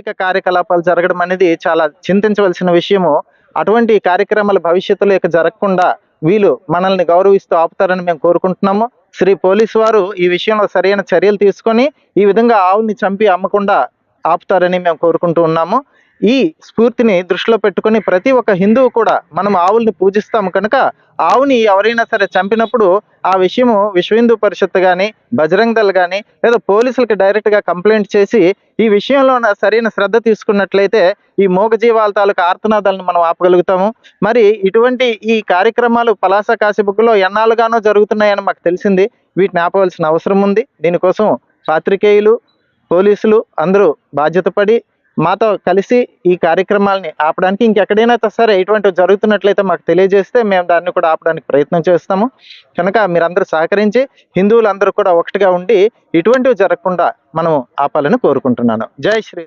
ఆర్థిక కార్యకలాపాలు జరగడం అనేది చాలా చింతించవలసిన విషయము. అటువంటి కార్యక్రమాలు భవిష్యత్తులో ఇక జరగకుండా వీళ్ళు మనల్ని గౌరవిస్తూ ఆపుతారని మేము కోరుకుంటున్నాము. శ్రీ పోలీసు వారు ఈ విషయంలో సరైన చర్యలు తీసుకొని ఈ విధంగా ఆవుల్ని చంపి అమ్మకుండా ఆపుతారని మేము కోరుకుంటూ ఉన్నాము. ఈ స్ఫూర్తిని దృష్టిలో పెట్టుకుని ప్రతి ఒక్క హిందువు కూడా మనం ఆవుల్ని పూజిస్తాము కనుక ఆవుని ఎవరైనా సరే చంపినప్పుడు ఆ విషయము విశ్వ హిందూ పరిషత్ కానీ బజరంగ్ దళ్ కానీ లేదా పోలీసులకి డైరెక్ట్గా కంప్లైంట్ చేసి ఈ విషయంలో సరైన శ్రద్ధ తీసుకున్నట్లయితే ఈ మూగజీవాల తాలూకా ఆర్తనాదాలను మనం ఆపగలుగుతాము. మరి ఇటువంటి ఈ కార్యక్రమాలు పలాస కాశీబుక్లో ఎన్నాళ్ళుగానో జరుగుతున్నాయని మాకు తెలిసింది. వీటిని ఆపవలసిన అవసరం ఉంది. దీనికోసం పాత్రికేయులు పోలీసులు అందరూ బాధ్యత పడి మాతో కలిసి ఈ కార్యక్రమాలని ఆపడానికి ఇంకెక్కడైనా సరే ఇటువంటివి జరుగుతున్నట్లయితే మాకు తెలియజేస్తే మేము దాన్ని కూడా ఆపడానికి ప్రయత్నం చేస్తాము. కనుక మీరందరూ సహకరించి హిందువులందరూ కూడా ఒకటిగా ఉండి ఇటువంటివి జరగకుండా మనం ఆపాలని కోరుకుంటున్నాను. జై శ్రీ